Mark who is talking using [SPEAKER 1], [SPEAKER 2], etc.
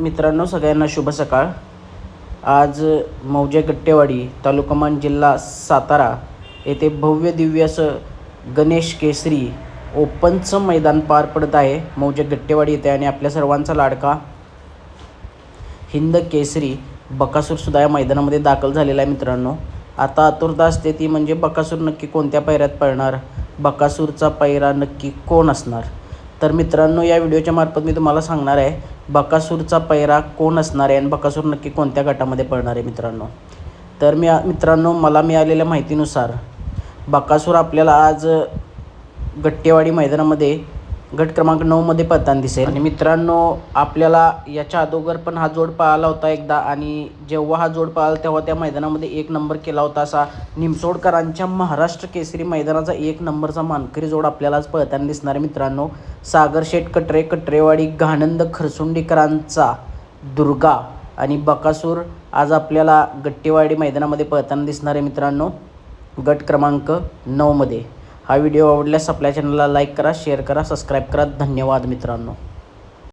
[SPEAKER 1] मित्रांनो सगळ्यांना शुभ सकाळ. आज मौजे गट्टेवाडी तालुकामान जिल्हा सातारा येथे भव्य दिव्य असं गणेश केसरी ओपनचं मैदान पार पडत आहे. मौजे गट्टेवाडी येथे आणि आपल्या सर्वांचा लाडका हिंद केसरी बकासूरसुद्धा या मैदानामध्ये दाखल झालेला आहे मित्रांनो. आता आतुरता असते ती म्हणजे बकासूर नक्की कोणत्या पायऱ्यात पळणार? बकासूरचा पायरा नक्की कोण असणार? तर मित्रांनो या व्हिडिओच्या मार्फत मी तुम्हाला सांगणार आहे बकासूरचा पैरा कोण असणार आहे आणि बकासूर नक्की कोणत्या गटामध्ये पडणार आहे मित्रांनो. तर मी मित्रांनो मला मिळालेल्या माहितीनुसार बकासूर आपल्याला आज गट्टेवाडी मैदानामध्ये गट क्रमांक नऊमध्ये पळताना दिसेल. आणि मित्रांनो आपल्याला याच्या अगोदर पण हा जोड पळाला होता एकदा. आणि जेव्हा हा जोड पळाला तेव्हा त्या मैदानामध्ये एक नंबर केला होता असा निमसोडकरांच्या महाराष्ट्र केसरी मैदानाचा एक नंबरचा मानकरी जोड आपल्याला आज पळताना दिसणार आहे. मित्रांनो सागर शेठ कटरे कटरेवाडी घानंद खरसुंडीकरांचा दुर्गा आणि बकासूर आज आपल्याला गट्टेवाडी मैदानामध्ये पळताना दिसणार आहे मित्रांनो. गट क्रमांक नऊमध्ये हा व्हिडिओ आवडल्यास आपल्या चॅनलला लाईक करा शेअर करा सबस्क्राईब करा. धन्यवाद मित्रांनो.